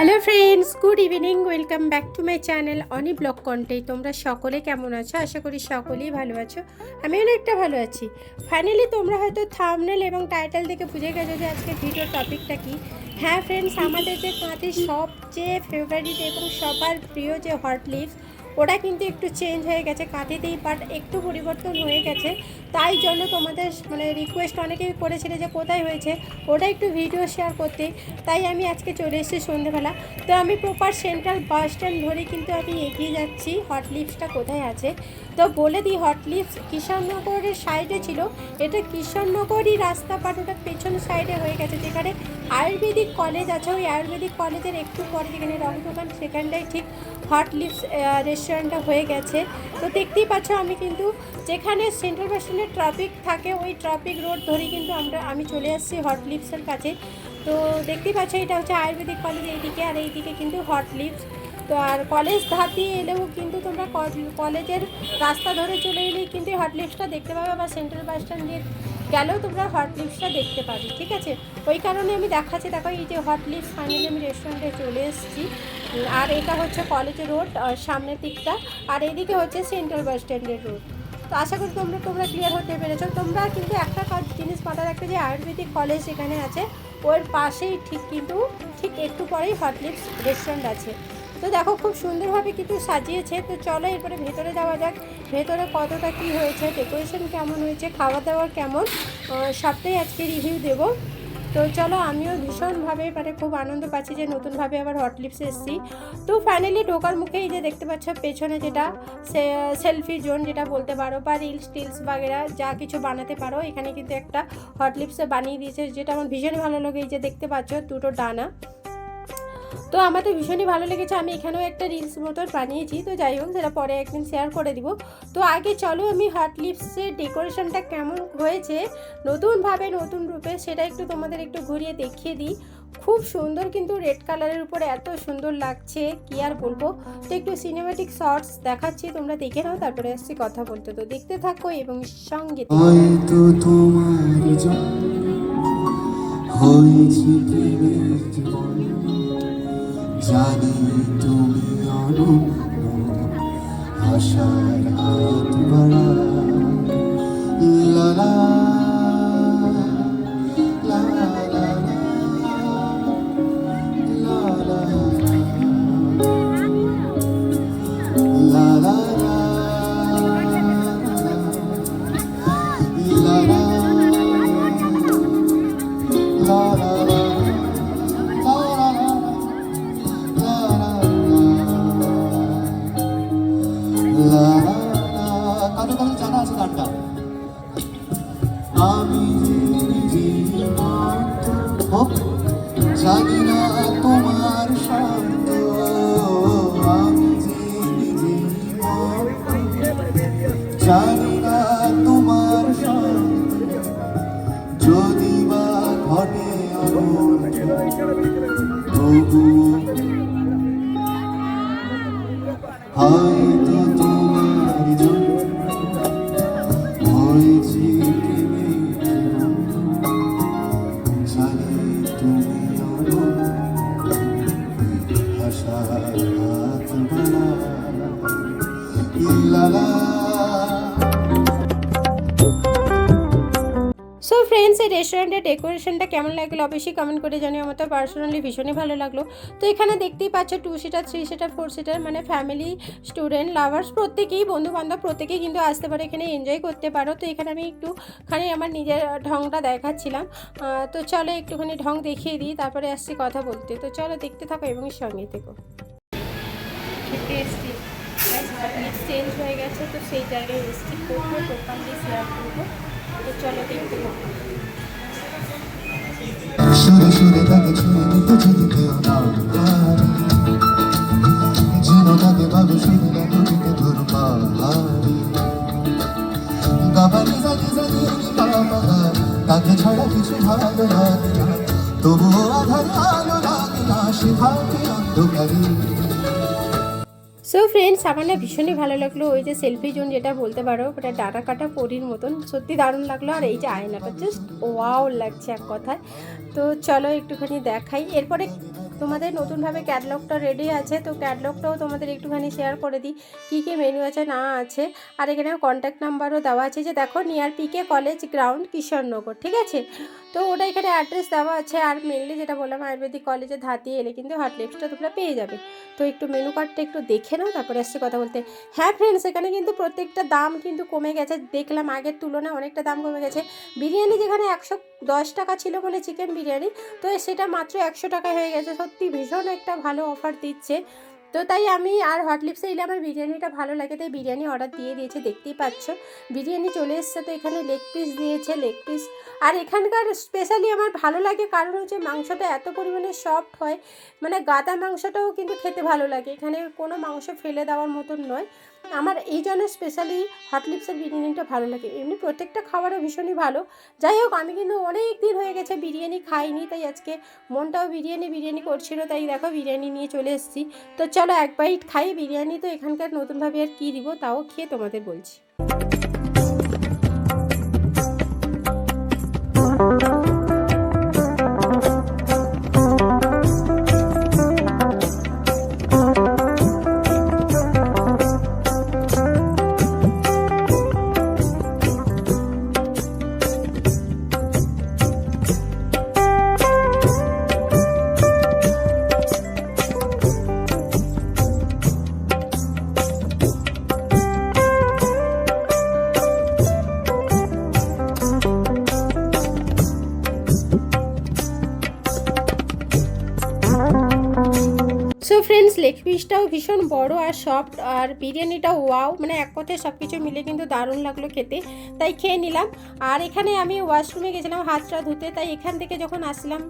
Hello friends good evening welcome back to my channel Ani blog কন্টে তোমরা সকলে কেমন আছো? আশা করি সকলেই ভালো আছো। আমি অনেকটা ভালো আছি। ফাইনালি তোমরা হয়তো থামনেল এবং টাইটেল দেখে বুঝে গেছো যে আজকে ভিডিও টপিকটা কি। হ্যাঁ ফ্রেন্ডস আমাদের যে তাঁতের সবচেয়ে ফেভারিট এবং সবার প্রিয় যে হট লিপস ওটা কিন্তু একটু চেঞ্জ হয়ে গেছে কাঁথিতেই বাট একটু পরিবর্তন হয়ে গেছে। তাই জন্য তোমাদের মানে রিকোয়েস্ট অনেকেই করেছিলে যে কোথায় হয়েছে ওটা একটু ভিডিও শেয়ার করতে। তাই আমি আজকে চলে এসেছি সন্ধ্যেবেলা তো আমি প্রপার সেন্ট্রাল বাস স্ট্যান্ড ধরে কিন্তু আমি এগিয়ে যাচ্ছি হট লিপসটা কোথায় আছে? তো বলে দিই হট লিপস কিষাননগরের সাইডে ছিল। এটা কিষাননগরই রাস্তা বাট ওটা পেছন সাইডে হয়ে গেছে। যেখানে আয়ুর্বেদিক কলেজ আছে, ওই আয়ুর্বেদিক কলেজের একটু পরে যেখানে রং দোকান, সেখানটাই ঠিক। হট লিপস রেস্টুরেন্টটা হয়ে গেছে। তো দেখতেই পাচ্ছ আমি কিন্তু যেখানে সেন্ট্রাল বাস স্ট্যান্ডের ট্রাফিক থাকে, ওই ট্রাফিক রোড ধরেই কিন্তু আমরা, আমি চলে আসছি হট লিপসের কাছে। তো দেখতেই পাচ্ছ এটা হচ্ছে আয়ুর্বেদিক কলেজ এইদিকে, আর এইদিকে কিন্তু হট লিপস তো আর কলেজ ধার দিয়ে এলেও কিন্তু তোমরা কলেজের রাস্তা ধরে চলে এলেই কিন্তু হট লিপসটা দেখতে পাবে বা সেন্ট্রাল বাস স্ট্যান্ড দিয়ে গেলেও তোমরা হট লিপসটা দেখতে পাবে, ঠিক আছে? ওই কারণে আমি দেখাচ্ছি, দেখো এই যে হট লিপস ফাইনালি আমি রেস্টুরেন্টে চলে এসেছি। আর এটা হচ্ছে কলেজ রোড সামনের দিকটা। আর এদিকে হচ্ছে সেন্ট্রাল বাস স্ট্যান্ডের রোড তো আশা করি তোমরা তোমরা ক্লিয়ার হতে পেরেছ। তোমরা কিন্তু একটা জিনিস মাথায় রাখতে যে আয়ুর্বেদিক কলেজ এখানে আছে। ওর পাশেই ঠিক কিন্তু, ঠিক একটু পরেই হট লিপস রেস্টুরেন্ট আছে। তো দেখো খুব সুন্দরভাবে কিন্তু সাজিয়েছে। তো চলো এরপরে ভেতরে যাওয়া যাক। ভেতরে কতটা কি হয়েছে ডেকোরেশন কেমন হয়েছে খাওয়া দাওয়া কেমন সবটাই আজকে রিভিউ দেবো। তো চলো আমিও ভীষণভাবে মানে খুব আনন্দ পাচ্ছি যে নতুনভাবে আবার হট লিপস এসেছি। তো ফাইনালি ঢোকার মুখে এই যে দেখতে পাচ্ছ পেছনে যেটা সেলফি জোন যেটা বলতে পারো বা রিলস টিলস বাগেরা, যা কিছু বানাতে পারো, এখানে কিন্তু একটা হট লিপসে বানিয়ে দিয়েছে, যেটা আমার ভীষণ ভালো লাগে। এই যে দেখতে পাচ্ছ দুটো ডানা। তো আমার তো ভীষণই ভালো লেগেছে। আমি এখানেও একটা রিলস মতো বানিয়েছি। তো যাই হোক, সেটা পরে একদিন শেয়ার করে দিব। তো আগে চলো আমি হট লিপসের ডেকোরেশনটা কেমন হয়েছে, নতুনভাবে নতুন রূপে সেটা একটু তোমাদের একটু ঘুরিয়ে দেখিয়ে দিই। খুব সুন্দর কিন্তু রেড কালারের উপরে এত সুন্দর লাগছে, কি আর বলব? তো একটু সিনেমাটিক শর্টস দেখাচ্ছি, তোমরা দেখে নাও, তারপরে আসছি কথা বলতে। তো দেখতে থাকো এবং সঙ্গে তোমার হয়েছে প্রেমের জানি তুমি অনন্য আশার হাত বাড়া না তোমার শব্দ আমি যে নিজে জানি না তোমার শব্দ যদি বা ঘটে তবু হয়তো রেস্টুরেন্টের ডেকোরেশনটা কেমন লাগল? অবশ্যই কমেন্ট করে জানিও। আমার তো পার্সোনালি ভীষণই ভালো লাগল। তো এখানে দেখতেই পাচ্ছ two seater three seater four seater মানে ফ্যামিলি স্টুডেন্ট লাভার্স প্রত্যেকেই বন্ধু বান্ধব প্রত্যেকেই কিন্তু আসতে পারে, এখানে এনজয় করতে পারো। তো এখানে আমি একটুখানি আমার নিজের ঢংটা দেখাচ্ছিলাম। তো চলো একটুখানি ঢং দেখিয়ে দিই, তারপরে আসছি কথা বলতে। তো চলো দেখতে থাকো এবং সঙ্গে থেকো। চেঞ্জ হয়ে গেছে, তো সেই জায়গায় এসছি। করব প্রপারলি শেয়ার করব? তো চলো দেখতে থাকো। সুরে সুরে তাকে ছুঁয়ে নিতে যদি কেউ না পারে যেন তাকে ভাবে শুনলে নদীকে ধর পাহাড়ি গাবানি জানি জানি বাবা তাকে ছাড়া কিছু ভালো লাগে না। তবুও আধার আলো লাগে না, সে ভাবে অন্ধকারী। সো ফ্রেন্ডস আমার না ভীষণই ভালো লাগল ওই যে সেলফি জোন যেটা বলতে পারো, ওটা ডাটা কাটা পরির মতন। সত্যি দারুণ লাগল। আর এই যে আয়নাটা জাস্ট ওয়াও লাগছে এক কথায়। তো চলো একটুখানি দেখাই। এরপরে তোমাদের নতুনভাবে ক্যাটলগটা রেডি আছে, তো ক্যাটলগটাও তোমাদের একটুখানি শেয়ার করে দিই। কী কী মেনু আছে, না আছে। আর এখানে কন্ট্যাক্ট নাম্বারও দেওয়া আছে যে, দেখো near PK college ground Kishornagar, ঠিক আছে? তো ওটা এখানে অ্যাড্রেস দেওয়া আছে আর মেনলি যেটা বললাম, আয়ুর্বেদিক কলেজের ধাতি এলে কিন্তু হট লিপসটা তোমরা পেয়ে যাবে। তো একটু মেনু কার্ডটা একটু দেখে নাও, তারপরে আসছে কথা বলতে। হ্যাঁ ফ্রেন্ডস এখানে কিন্তু প্রত্যেকটা দাম কিন্তু কমে গেছে। দেখলাম আগের তুলনায় অনেকটা দাম কমে গেছে। বিরিয়ানি যেখানে একশো দশ টাকা ছিল বলে চিকেন বিরিয়ানি, তো সেটা মাত্র একশো টাকা হয়ে গেছে। সত্যি ভীষণ একটা ভালো অফার দিচ্ছে। তো তাই আমি আর হট লিপসে এলে আমার বিরিয়ানিটা ভালো লাগে, তাই বিরিয়ানি অর্ডার দিয়ে দিয়েছে, দেখতেই পাচ্ছ। বিরিয়ানি চলে এসছে তো এখানে লেগ পিস দিয়েছে লেগ পিস আর এখানকার স্পেশালি আমার ভালো লাগে, কারণ হচ্ছে মাংসটা এত পরিমাণে সফট হয় মানে গাদা মাংসটাও কিন্তু খেতে ভালো লাগে। এখানে কোনো মাংস ফেলে দেওয়ার মতন নয়। আমার এই জন্য স্পেশালি হট লিপসের বিরিয়ানিটা ভালো লাগে। এমনি প্রত্যেকটা খাবারও ভীষণই ভালো। যাই হোক, আমি কিন্তু অনেক দিন হয়ে গেছে বিরিয়ানি খাইনি, তাই আজকে মনটাও বিরিয়ানি বিরিয়ানি করছিল, তাই দেখো বিরিয়ানি নিয়ে চলে এসেছি। তো চলো এক বাইট খাই, বিরিয়ানি তো এখানকার নতুনভাবে আর কী দিব, তাও খেয়ে তোমাদের বলছি। ফ্রেন্ডস লেগ পিসটাও ভীষণ বড় আর সফট আর বিরিয়ানিটাও ওয়াও মানে এক কথায় সব কিছু মিলে কিন্তু দারুণ লাগল খেতে। তাই খেয়ে নিলাম। আর এখানে আমি ওয়াশরুমে গেছিলাম হাতটা ধুতে, তাই এখান থেকে যখন আসলাম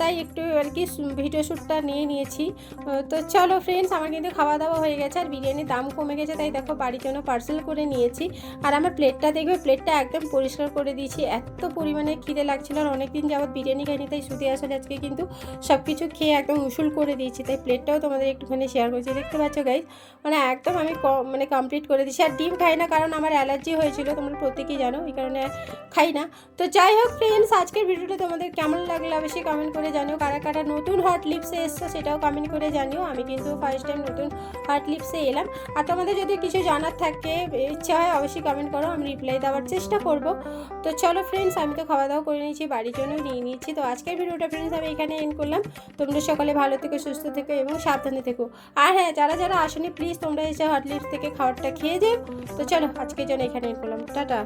তাই একটু আর কি ভিডিও শ্যুটটা নিয়ে নিয়েছি। তো চলো ফ্রেন্ডস আমার কিন্তু খাওয়া দাওয়া হয়ে গেছে আর বিরিয়ানির দাম কমে গেছে, তাই দেখো বাড়ির জন্য পার্সেল করে নিয়েছি। আর আমার প্লেটটা দেখবে প্লেটটা একদম পরিষ্কার করে দিয়েছি। এত পরিমাণে খিদে লাগছিল আর অনেকদিন যাবত বিরিয়ানি খাইনি, তাই শুধু আসলে আজকে কিন্তু সব কিছু খেয়ে একদম উসুল করে দিয়েছি। তাই প্লেটটাও তোমাদের একটুখানি শেয়ার করছি দেখতে পাচ্ছ গাইজ মানে একদম আমি মানে কমপ্লিট করে দিয়েছি। আর ডিম খাই না কারণ আমার অ্যালার্জি হয়েছিল, তোমরা প্রত্যেকেই জানো, এই কারণে খাই না। তো যাই হোক ফ্রেন্ডস আজকের ভিডিওটা তোমাদের কেমন লাগল অবশ্যই কমেন্ট করে জানিও। কারা কারা নতুন হট লিপসে এসছো সেটাও কমেন্ট করে জানিও। আমি কিন্তু ফার্স্ট টাইম নতুন হট লিপসে এলাম। আর তোমাদের যদি কিছু জানার থাকে, ইচ্ছা হয় অবশ্যই কমেন্ট করো, আমি রিপ্লাই দেওয়ার চেষ্টা করব। তো চলো ফ্রেন্ডস আমি তো খাওয়া দাওয়া করে নিয়েছি, বাড়ির জন্য নিয়ে নিচ্ছি তো আজকের ভিডিওটা ফ্রেন্ডস আমি এখানে এন্ড করলাম। তোমরা সকলে ভালো থেকো, সুস্থ থেকো এবং সাবধানে থেকো। আর হ্যাঁ যারা যারা আসেনি প্লিজ তোমরা এসে হটলিস্ট থেকে খাবারটা খেয়ে যেও। তো চলো আজকে জন্য এখানে করলাম। টাটা।